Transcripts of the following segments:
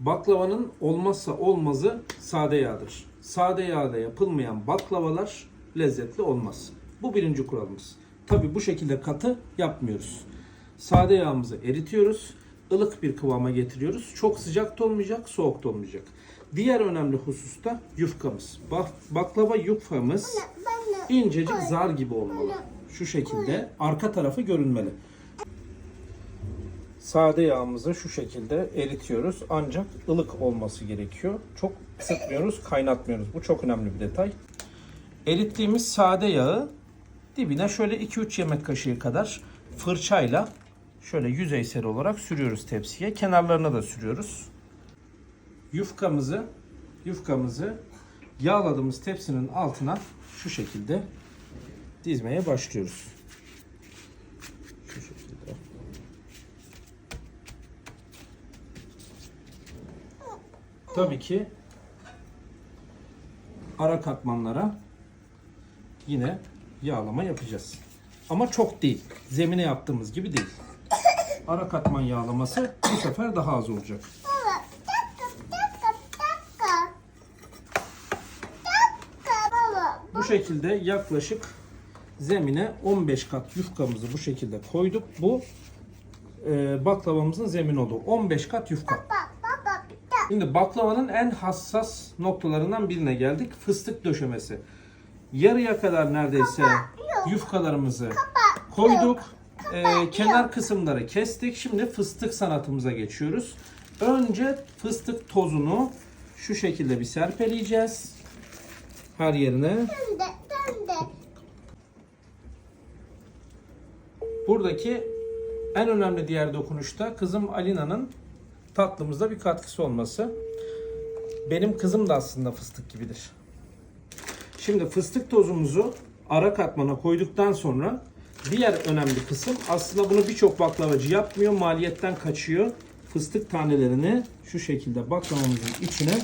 Baklavanın olmazsa olmazı sade yağdır. Sade yağda yapılmayan baklavalar lezzetli olmaz. Bu birinci kuralımız. Tabi bu şekilde katı yapmıyoruz. Sade yağımızı eritiyoruz. ılık bir kıvama getiriyoruz. Çok sıcak da olmayacak, soğuk da olmayacak. Diğer önemli husus da yufkamız. Bak, baklava yufkamız incecik zar gibi olmalı. Şu şekilde arka tarafı görünmeli. Sade yağımızı şu şekilde eritiyoruz. Ancak ılık olması gerekiyor. Çok ısıtmıyoruz, kaynatmıyoruz. Bu çok önemli bir detay. Erittiğimiz sade yağı dibine şöyle 2-3 yemek kaşığı kadar fırçayla şöyle yüzeysel olarak sürüyoruz tepsiye. Kenarlarına da sürüyoruz. Yufkamızı yufkamızı yağladığımız tepsinin altına şu şekilde dizmeye başlıyoruz. Tabii ki ara katmanlara yine yağlama yapacağız. Ama çok değil. Zemine yaptığımız gibi değil. Ara katman yağlaması bu sefer daha az olacak. Bu şekilde yaklaşık zemine 15 kat yufkamızı bu şekilde koyduk. Bu e, baklavamızın zemin oldu. 15 kat yufka. Baba. Şimdi baklavanın en hassas noktalarından birine geldik. Fıstık döşemesi. Yarıya kadar neredeyse yufkalarımızı koyduk. Ee, kenar kısımları kestik. Şimdi fıstık sanatımıza geçiyoruz. Önce fıstık tozunu şu şekilde bir serpeleyeceğiz. Her yerine. Buradaki en önemli diğer dokunuşta kızım Alina'nın tatlımızda bir katkısı olması. Benim kızım da aslında fıstık gibidir. Şimdi fıstık tozumuzu ara katmana koyduktan sonra diğer önemli kısım aslında bunu birçok baklavacı yapmıyor. Maliyetten kaçıyor. Fıstık tanelerini şu şekilde baklavamızın içine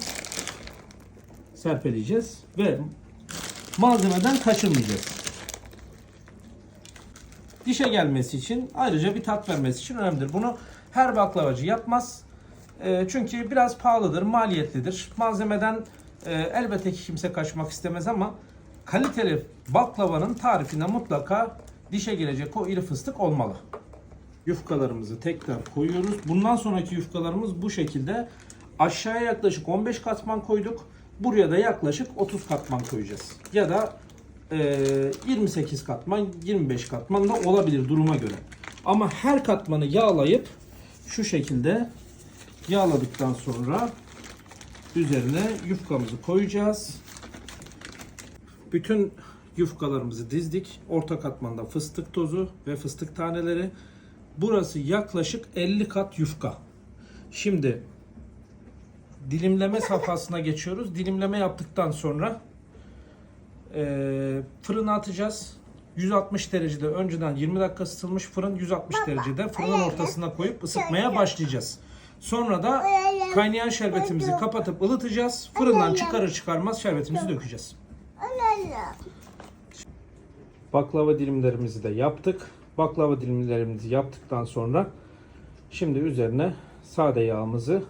serpeleyeceğiz ve malzemeden kaçırmayacağız dişe gelmesi için ayrıca bir tat vermesi için önemlidir. Bunu her baklavacı yapmaz. E, çünkü biraz pahalıdır, maliyetlidir. Malzemeden e, elbette ki kimse kaçmak istemez ama kaliteli baklavanın tarifinde mutlaka dişe gelecek o iri fıstık olmalı. Yufkalarımızı tekrar koyuyoruz. Bundan sonraki yufkalarımız bu şekilde. Aşağıya yaklaşık 15 katman koyduk. Buraya da yaklaşık 30 katman koyacağız. Ya da e, 28 katman, 25 katman da olabilir duruma göre. Ama her katmanı yağlayıp şu şekilde yağladıktan sonra üzerine yufkamızı koyacağız. Bütün yufkalarımızı dizdik. Orta katmanda fıstık tozu ve fıstık taneleri. Burası yaklaşık 50 kat yufka. Şimdi dilimleme safhasına geçiyoruz. Dilimleme yaptıktan sonra e, fırına atacağız. 160 derecede önceden 20 dakika ısıtılmış fırın 160 derecede fırının ortasına koyup ısıtmaya başlayacağız. Sonra da kaynayan şerbetimizi kapatıp ılıtacağız. Fırından çıkarır çıkarmaz şerbetimizi dökeceğiz. Baklava dilimlerimizi de yaptık. Baklava dilimlerimizi yaptıktan sonra şimdi üzerine sade yağımızı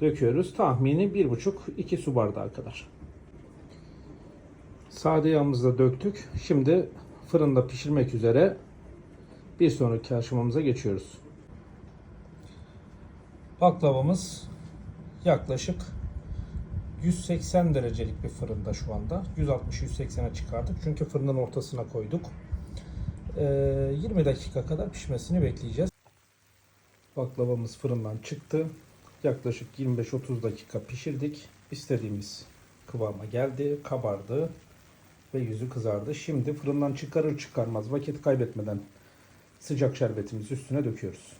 döküyoruz. Tahmini 1,5-2 su bardağı kadar. Sade yağımızı da döktük. Şimdi fırında pişirmek üzere bir sonraki aşamamıza geçiyoruz. Baklavamız yaklaşık 180 derecelik bir fırında şu anda. 160-180'e çıkardık. Çünkü fırının ortasına koyduk. Ee, 20 dakika kadar pişmesini bekleyeceğiz. Baklavamız fırından çıktı. Yaklaşık 25-30 dakika pişirdik. İstediğimiz kıvama geldi, kabardı ve yüzü kızardı. Şimdi fırından çıkarır çıkarmaz vakit kaybetmeden sıcak şerbetimizi üstüne döküyoruz.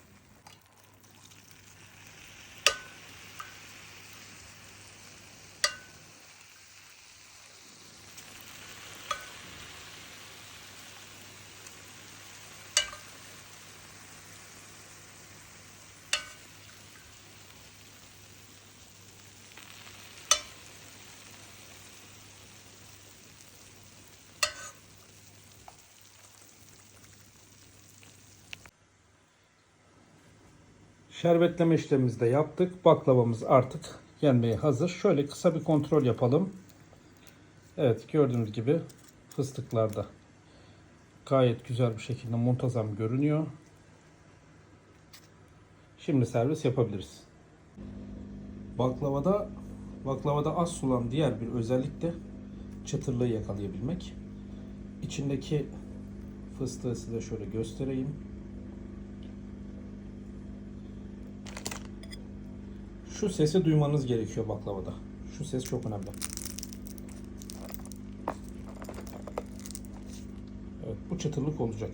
Şerbetleme işlemimizi de yaptık. Baklavamız artık yenmeye hazır. Şöyle kısa bir kontrol yapalım. Evet gördüğünüz gibi fıstıklarda gayet güzel bir şekilde muntazam görünüyor. Şimdi servis yapabiliriz. Baklavada baklavada az sulan diğer bir özellik de çıtırlığı yakalayabilmek. İçindeki fıstığı size şöyle göstereyim. Şu sesi duymanız gerekiyor baklavada. Şu ses çok önemli. Evet, bu çıtırlık olacak.